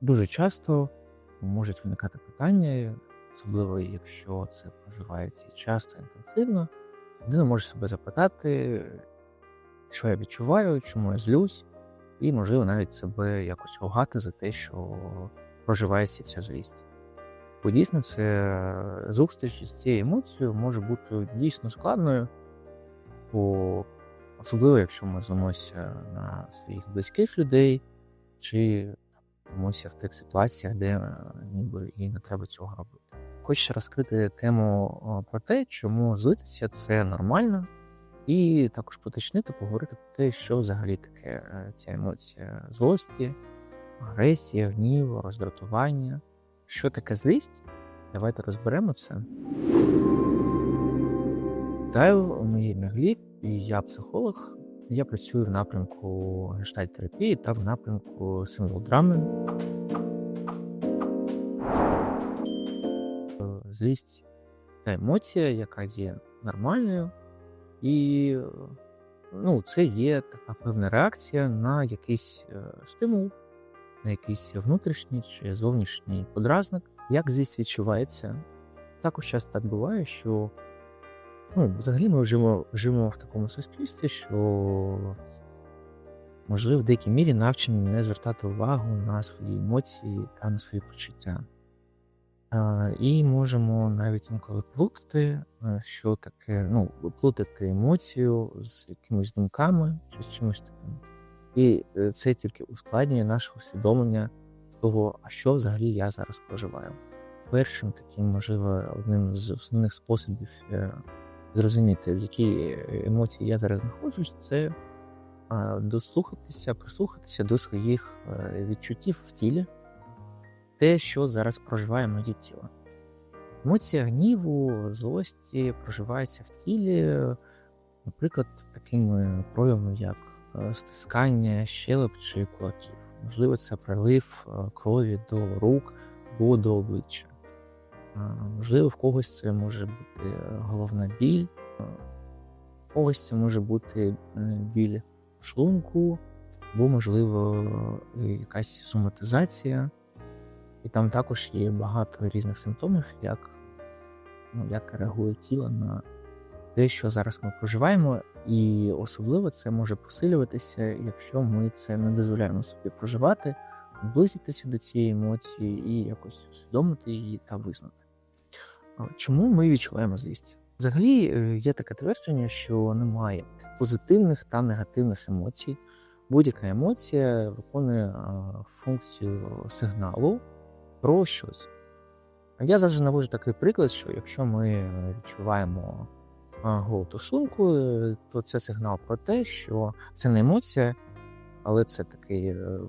Дуже часто можуть виникати питання, особливо якщо це проживається часто інтенсивно, людина може себе запитати, що я відчуваю, чому я злюсь, і, можливо, навіть себе якось ругати за те, що проживається ця злість. Бо дійсно це зустріч з цією емоцією може бути дійсно складною, бо особливо, якщо ми злимося на своїх близьких людей, чи злимося в тих ситуаціях, де е, ніби і не треба цього робити. Хочеться розкрити тему е, про те, чому злитися це нормально, і також поточнити, поговорити про те, що взагалі таке е, ця емоція злості, агресія, гнів, роздратування. Що таке злість? Давайте розберемо це. Вітаю, ім'я Гліб, і я психолог. Я працюю в напрямку гештальт-терапії та в напрямку символ драми. Злість та емоція, яка є нормальною, і ну, це є така певна реакція на якийсь е, стимул, на якийсь внутрішній чи зовнішній подразник. Як злість відчувається? Також часто так буває, що ну, взагалі ми живемо, живемо в такому суспільстві, що можливо в деякій мірі навчені не звертати увагу на свої емоції та на свої почуття. А, І можемо навіть інколи плутати, що таке, ну, плутати емоцію з якимись думками чи з чимось таким. І е, це тільки ускладнює наше усвідомлення того, а що взагалі я зараз проживаю. Першим таким, можливо, одним з основних способів е, зрозуміти, в якій емоції я зараз знаходжусь, це дослухатися, прислухатися до своїх відчуттів в тілі те, що зараз проживає моє тіло. Емоція гніву, злості проживається в тілі, наприклад, такими проявами, як е, стискання, щелеп чи кулаків. Можливо, це прилив е, крові до рук або до обличчя. Можливо, в когось це може бути головна біль, в когось це може бути е, біль шлунку, або, можливо, якась соматизація. І там також є багато різних симптомів, як ну, як реагує тіло на те, що зараз ми проживаємо, і особливо це може посилюватися, якщо ми це не дозволяємо собі проживати, наблизитися до цієї емоції і якось усвідомити її та визнати. Чому ми відчуваємо злість? Взагалі е, є таке твердження, що немає позитивних та негативних емоцій. Будь-яка емоція виконує функцію сигналу про щось. Я завжди навожу такий приклад, що якщо ми відчуваємо голод у шлунку, то це сигнал про те, що це не емоція, але це така е,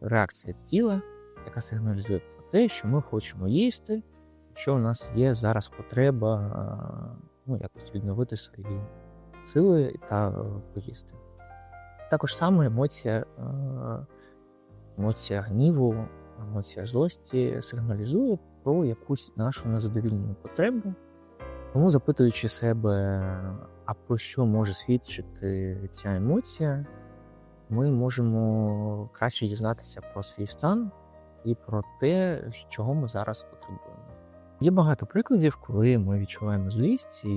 реакція тіла, яка сигналізує про те, що ми хочемо їсти, що у нас є зараз потреба ну, якось відновити свої сили та е, поїсти. Також саме емоція, е, емоція гніву емоція злості сигналізує про якусь нашу незадовільну потребу. Тому, запитуючи себе, а про що може свідчити ця емоція, ми можемо краще дізнатися про свій стан і про те, чого ми зараз потребуємо. Є багато прикладів, коли ми відчуваємо злість, і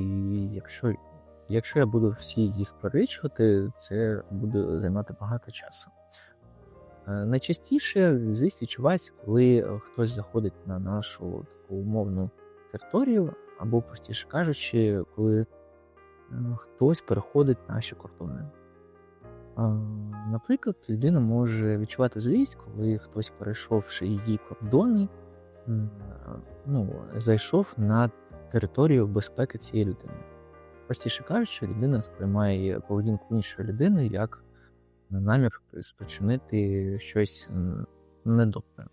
якщо якщо я буду всі їх перелічувати, це буде займати багато часу. Е, найчастіше злість відчувається, коли хтось заходить на нашу таку умовну територію, або, простіше кажучи, коли е, хтось переходить наші кордони. Наприклад, людина може відчувати злість, коли хтось, перейшовши її кордони, ну, зайшов на територію безпеки цієї людини. Простіше кажучи, людина сприймає поведінку іншої людини як намір спричинити щось недобре.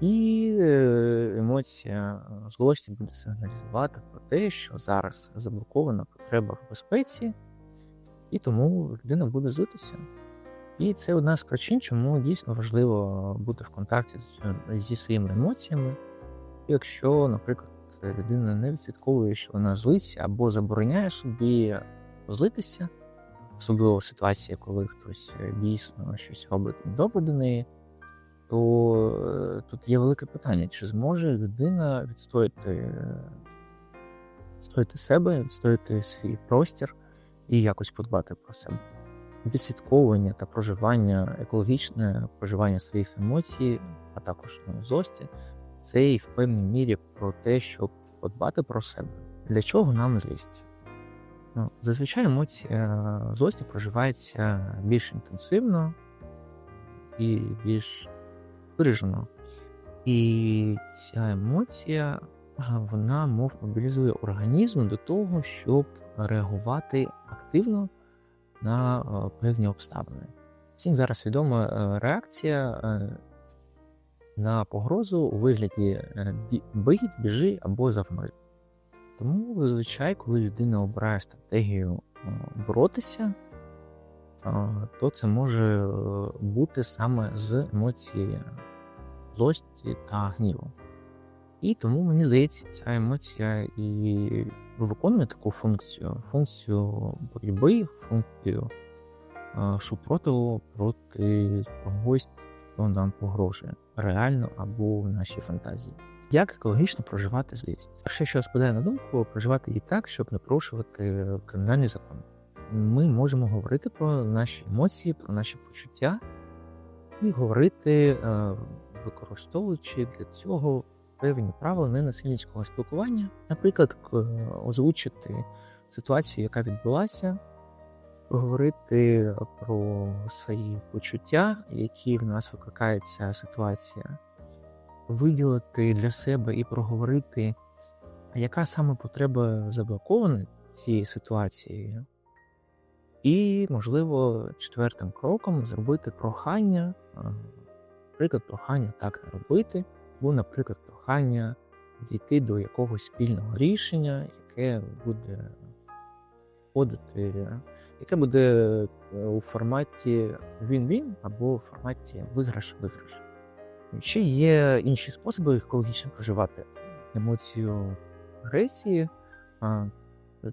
І е, емоція злості буде сигналізувати про те, що зараз заблокована потреба в безпеці, і тому людина буде злитися. І це одна з причин, чому дійсно важливо бути в контакті зі своїми емоціями. Якщо, наприклад, людина не відслідковує, що вона злиться або забороняє собі злитися, особливо в ситуації, коли хтось е, дійсно щось робить недобре до неї, то тут є велике питання: чи зможе людина відстояти, відстояти себе, відстояти свій простір і якось подбати про себе? Відслідковування та проживання, екологічне проживання своїх емоцій, а також злості, це і в певній мірі про те, щоб подбати про себе. Для чого нам злість? Ну, Зазвичай емоція злості проживається більш інтенсивно і більш виражено. І ця емоція вона мов мобілізує організм до того, щоб реагувати активно на певні обставини. Всім зараз відома реакція на погрозу у вигляді бий, біжи або завмри. Тому зазвичай, коли людина обирає стратегію боротися, то це може бути саме з емоції злості та гніву. І тому мені здається, ця емоція і виконує таку функцію: функцію боротьби, функцію супротиву проти когось, хто нам погрожує, реально або в нашій фантазії. Як екологічно проживати злість? Перше, що спадає на думку, проживати її так, щоб не порушувати кримінальний закон. Ми можемо говорити про наші емоції, про наші почуття і говорити, використовуючи для цього певні правила ненасильницького спілкування, наприклад, озвучити ситуацію, яка відбулася, поговорити про свої почуття, які в нас викликає ця ситуація, виділити для себе і проговорити, яка саме потреба заблокована цією ситуацією. І, можливо, четвертим кроком зробити прохання, наприклад, прохання так робити, або, наприклад, прохання дійти до якогось спільного рішення, яке буде входити, яке буде у форматі він-він або у форматі виграш-виграш. Ще є інші способи екологічно проживати емоцію агресії.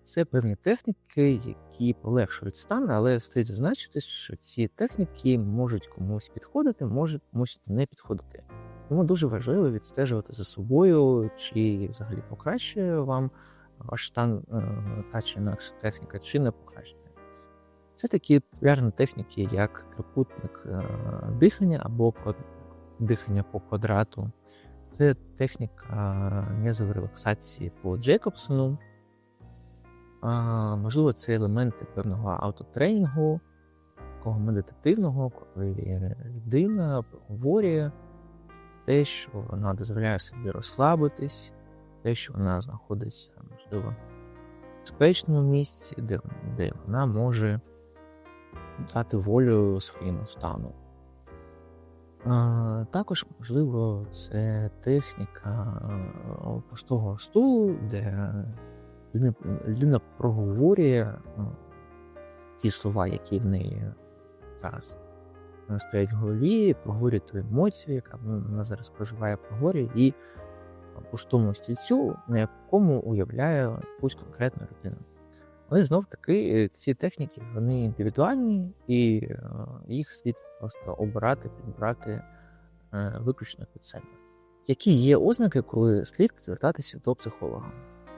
Це певні техніки, які полегшують стан, але слід зазначити, що ці техніки можуть комусь підходити, можуть комусь не підходити. Тому дуже важливо відстежувати за собою, чи взагалі покращує вам ваш стан е, та чи інакша техніка, чи не покращує. Це такі популярні техніки, як трикутник е, дихання або дихання по квадрату. Це техніка м'язорелаксації по Джейкобсону. Можливо, це елементи певного автотренінгу, такого медитативного, коли людина проговорює те, що вона дозволяє собі розслабитись, те, що вона знаходиться, можливо, в безпечному місці, де, де вона може дати волю своєму стану. А, Також, можливо, це техніка пустого стулу, де людина, людина проговорює ну, ті слова, які в неї зараз стоять в голові, проговорює ту емоцію, яка вона зараз проживає, проговорює і пустому стільцю, на якому уявляє якусь конкретну людину. Але знов таки е, ці техніки вони індивідуальні, і е, їх слід просто обирати, підбирати виключно під себе. Які є ознаки, коли слід звертатися до психолога?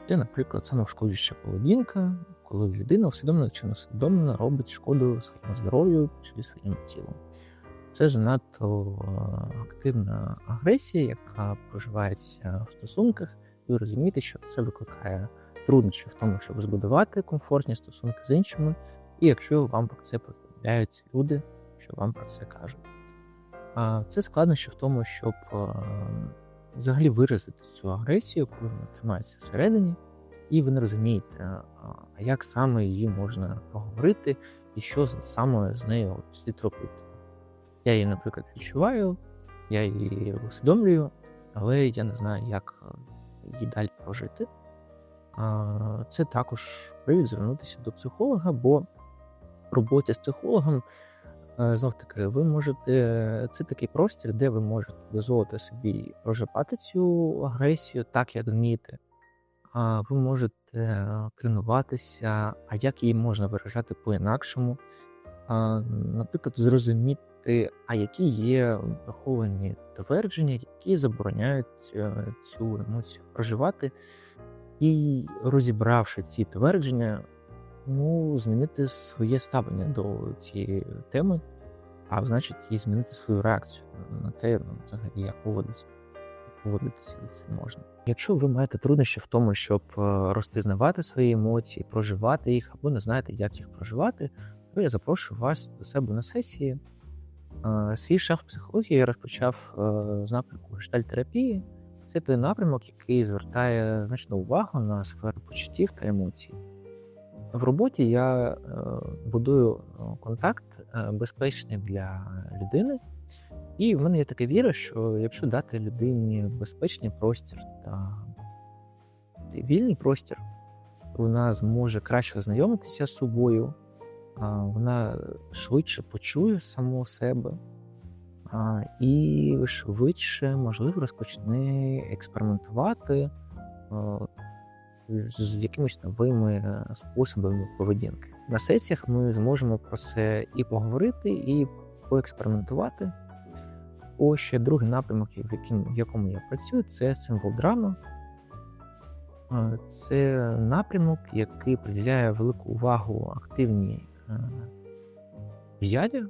Це, наприклад, самошкоджуща поведінка, коли людина усвідомлено чи несвідомлено робить шкоду своєму здоров'ю чи своєму тілу. Це занадто активна агресія, яка проживається в стосунках, і розумієте, що це викликає труднощі в тому, щоб збудувати комфортні стосунки з іншими, і якщо вам про це повідомляють люди, що вам про це кажуть. Це складнощі в тому, щоб взагалі виразити цю агресію, коли вона тримається всередині, і ви не розумієте, як саме її можна проговорити і що саме з нею слід робити. Я її, наприклад, відчуваю, я її усвідомлюю, але я не знаю, як її далі прожити. Це також привід звернутися до психолога, бо в роботі з психологом Е, знов таки, ви можете, це такий простір, де ви можете дозволити собі проживати цю агресію, так як вмієте. Ви можете тренуватися, а як її можна виражати по-інакшому. Наприклад, зрозуміти визначити, а які є приховані твердження, які забороняють е, цю емоцію проживати, і розібравши ці твердження, ну, змінити своє ставлення до цієї теми, а значить, і змінити свою реакцію на те, ну, взагалі, як поводитися, поводитися цим можна. Якщо ви маєте труднощі в тому, щоб е, розпізнавати свої емоції, проживати їх, або не знаєте, як їх проживати, то я запрошую вас до себе на сесії. Е, Свій шеф психології я розпочав е, з напрямку гештальтерапії. Це той напрямок, який звертає значну увагу на сферу почуттів та емоцій. В роботі я е, будую контакт безпечний для людини, і в мене є така віра, що якщо дати людині безпечний простір та вільний простір, вона зможе краще ознайомитися з собою, вона швидше почує саму себе і швидше, можливо, розпочне експериментувати з якимись новими е, способами поведінки. На сесіях ми зможемо про це і поговорити, і поекспериментувати. Ось ще другий напрямок, в якому я працюю, це символ драма. Це напрямок, який приділяє велику увагу активній в'яві.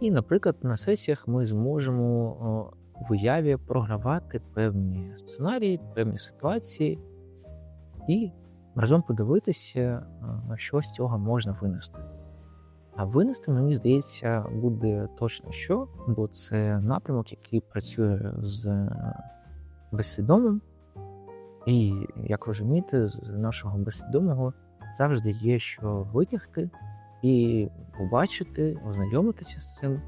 І, наприклад, на сесіях ми зможемо в уяві програвати певні сценарії, певні ситуації, і разом подивитися, що з цього можна винести. А винести, мені здається, буде точно що, бо це напрямок, який працює з е, безсвідомим. І, як розумієте, з нашого безсвідомого завжди є що витягти і побачити, ознайомитися з цим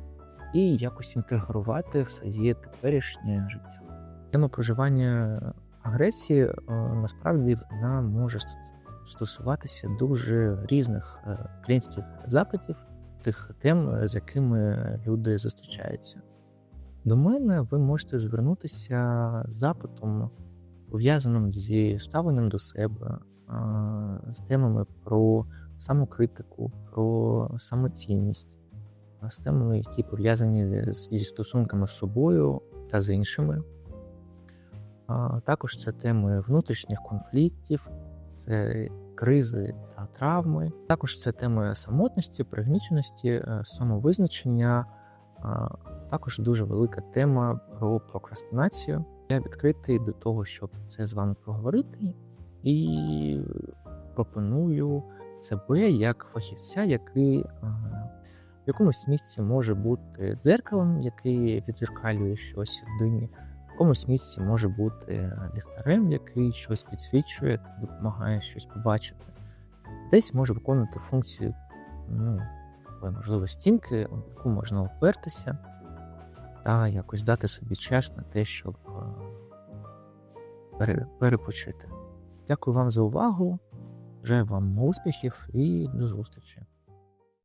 і якось інтегрувати в своє теперішнє життя. Тема проживання агресії е, насправді вона може стосуватися дуже різних е, клієнтських запитів, тих тем, е, з якими люди зустрічаються. До мене ви можете звернутися запитом, пов'язаним зі ставленням до себе, з темами про самокритику, про самоцінність, з темами, які пов'язані зі стосунками з собою та з іншими. Також це теми внутрішніх конфліктів, це кризи та травми. Також це теми самотності, пригніченості, е, самовизначення. Також дуже велика тема про прокрастинацію. Я відкритий до того, щоб це з вами проговорити, і пропоную себе як фахівця, який е, в якомусь місці може бути дзеркалом, який відзеркалює щось людині, в якомусь місці може бути ліхтарем, який щось підсвічує допомагає щось побачити. Десь може виконувати функцію ну, можливо, стінки, в яку можна опертися, та якось дати собі час на те, щоб е, перепочити. Дякую вам за увагу. Бажаю вам успіхів і до зустрічі.